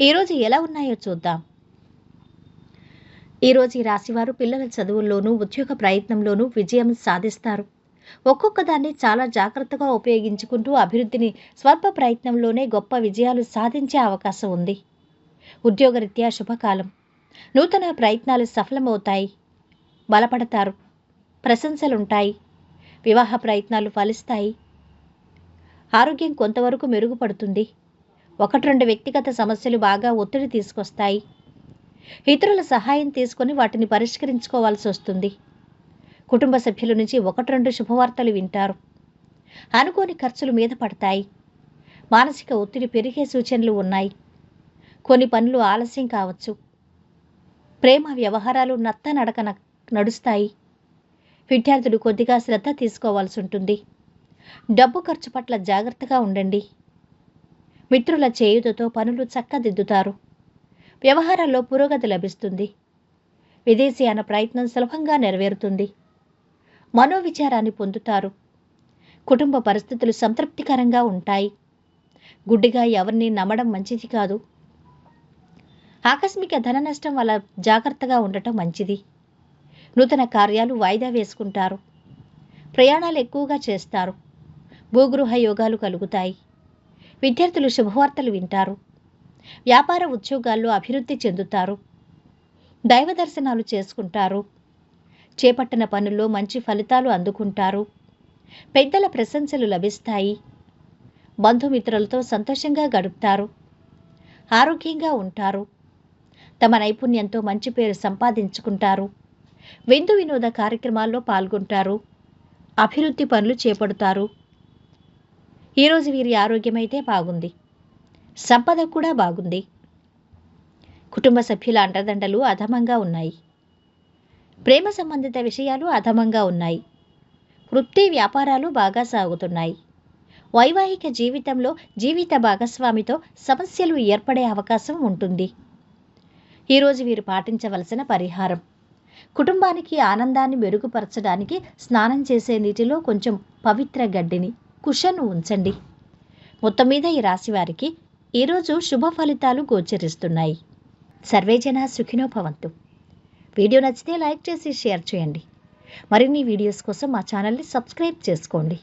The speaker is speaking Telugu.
ఈరోజు ఎలా ఉన్నాయో చూద్దాం. ఈరోజు ఈ రాశివారు పిల్లల చదువుల్లోనూ ఉద్యోగ ప్రయత్నంలోనూ విజయం సాధిస్తారు. ఒక్కొక్క దాన్ని చాలా జాగ్రత్తగా ఉపయోగించుకుంటూ అభివృద్ధిని స్వల్ప ప్రయత్నంలోనే గొప్ప విజయాలు సాధించే అవకాశం ఉంది. ఉద్యోగరీత్యా శుభకాలం. నూతన ప్రయత్నాలు సఫలమవుతాయి. బలపడతారు. ప్రశంసలుంటాయి. వివాహ ప్రయత్నాలు ఫలిస్తాయి. ఆరోగ్యం కొంతవరకు మెరుగుపడుతుంది. ఒకటి రెండు వ్యక్తిగత సమస్యలు బాగా ఒత్తిడి తీసుకొస్తాయి. ఇతరుల సహాయం తీసుకొని వాటిని పరిష్కరించుకోవాల్సి వస్తుంది. కుటుంబ సభ్యుల నుంచి ఒకటి రెండు శుభవార్తలు వింటారు. అనుకోని ఖర్చులు మీద పడతాయి. మానసిక ఒత్తిడి పెరిగే సూచనలు ఉన్నాయి. కొన్ని పనులు ఆలస్యం కావచ్చు. ప్రేమ వ్యవహారాలు నత్త నడక నడుస్తాయి. విద్యార్థులు కొద్దిగా శ్రద్ధ తీసుకోవాల్సి ఉంటుంది. డబ్బు ఖర్చు పట్ల జాగ్రత్తగా ఉండండి. మిత్రుల చేయుతతో పనులు చక్కదిద్దుతారు. వ్యవహారాల్లో పురోగతి లభిస్తుంది. విదేశీయాన ప్రయత్నం సులభంగా నెరవేరుతుంది. మనోవిచారాన్ని పొందుతారు. కుటుంబ పరిస్థితులు సంతృప్తికరంగా ఉంటాయి. గుడ్డిగా ఎవరిని నమ్మడం మంచిది కాదు. ఆకస్మిక ధన నష్టం వల్ల జాగ్రత్తగా ఉండటం మంచిది. నూతన కార్యాలు వాయిదా వేసుకుంటారు. ప్రయాణాలు ఎక్కువగా చేస్తారు. భూగృహ యోగాలు కలుగుతాయి. విద్యార్థులు శుభవార్తలు వింటారు. వ్యాపార ఉద్యోగాల్లో అభివృద్ధి చెందుతారు. దైవ దర్శనాలు చేసుకుంటారు. చేపట్టిన పనుల్లో మంచి ఫలితాలు అందుకుంటారు. పెద్దల ప్రశంసలు లభిస్తాయి. బంధుమిత్రులతో సంతోషంగా గడుపుతారు. ఆరోగ్యంగా ఉంటారు. తమ నైపుణ్యంతో మంచి పేరు సంపాదించుకుంటారు. విందు వినోద కార్యక్రమాల్లో పాల్గొంటారు. అభివృద్ధి పనులు చేపడతారు. ఈరోజు వీరి ఆరోగ్యం అయితే బాగుంది. సంపద కూడా బాగుంది. కుటుంబ సభ్యుల అండదండలు అధమంగా ఉన్నాయి. ప్రేమ సంబంధిత విషయాలు అధమంగా ఉన్నాయి. వృత్తి వ్యాపారాలు బాగా సాగుతున్నాయి. వైవాహిక జీవితంలో జీవిత భాగస్వామితో సమస్యలు ఏర్పడే అవకాశం ఉంటుంది. ఈరోజు వీరు పాటించవలసిన పరిహారం. కుటుంబానికి ఆనందాన్ని మెరుగుపరచడానికి స్నానం చేసే నీటిలో కొంచెం పవిత్ర గడ్డిని కుషను ఉంచండి. మొత్తం మీద ఈ రాశి వారికి ఈరోజు శుభ ఫలితాలు గోచరిస్తున్నాయి. సర్వేజన సుఖినోభవంతు వీడియో నచ్చితే లైక్ చేసి షేర్ చేయండి. మరిన్ని వీడియోస్ కోసం మా ఛానల్ని సబ్స్క్రైబ్ చేసుకోండి.